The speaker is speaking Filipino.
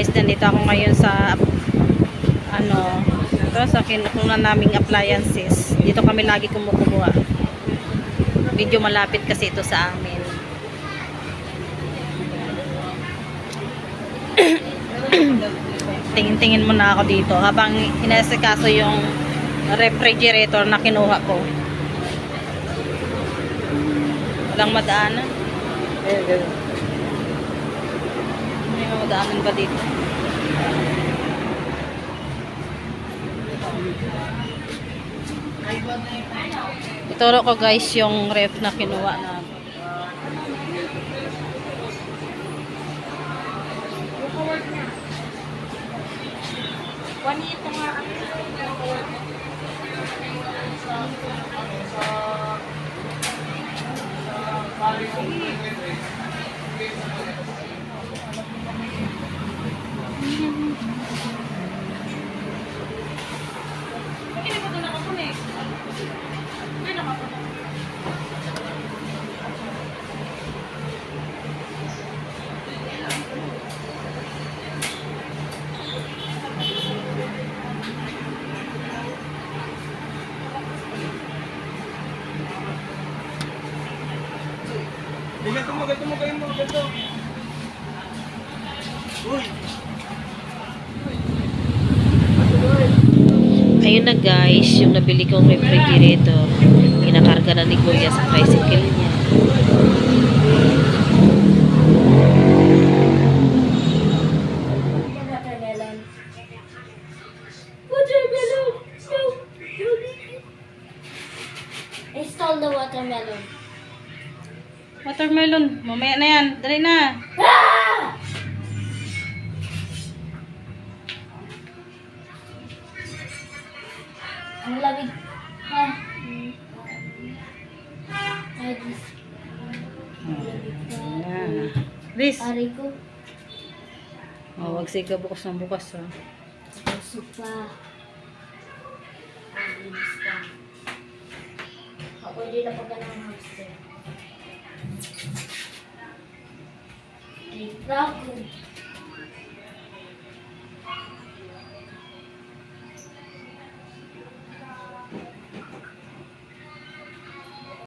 guys, nandito ako ngayon sa ano, ito sa kinukunan naming appliances. Dito kami lagi kumukuha. Medyo malapit kasi ito sa amin. Tingin-tingin muna ako dito habang inasikaso yung refrigerator na kinuha ko. Walang madaanan. May madaanan ba dito? Ituro ko guys yung ref na kinuha na. Ganito mo, ganito mo, ganito mo, ganito. Uy! Ayun na guys, yung nabili kong refrigerator. Inakarga na ni Kuya sa tricycle niya. Install the watermelon. Watermelon, mamaya na yan. Dali na. Ang lamig. Ha? Ay, this. Ayan. Liz. Pare ko. Oh, wag siga bukas ng bukas ha. Puso pa. Ang pa. Ako din na pagka ng hamster. Ay, Franco.